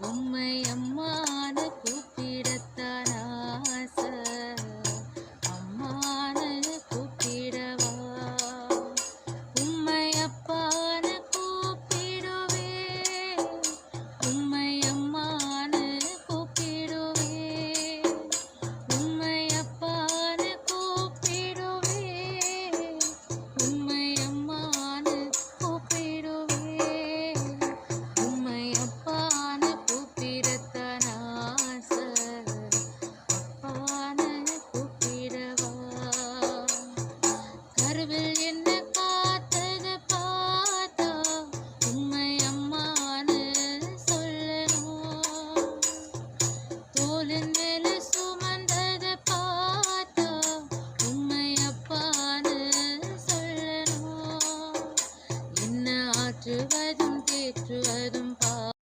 உம்மை அம்மா தேற்றுவதும் தேற்றுவதும் பா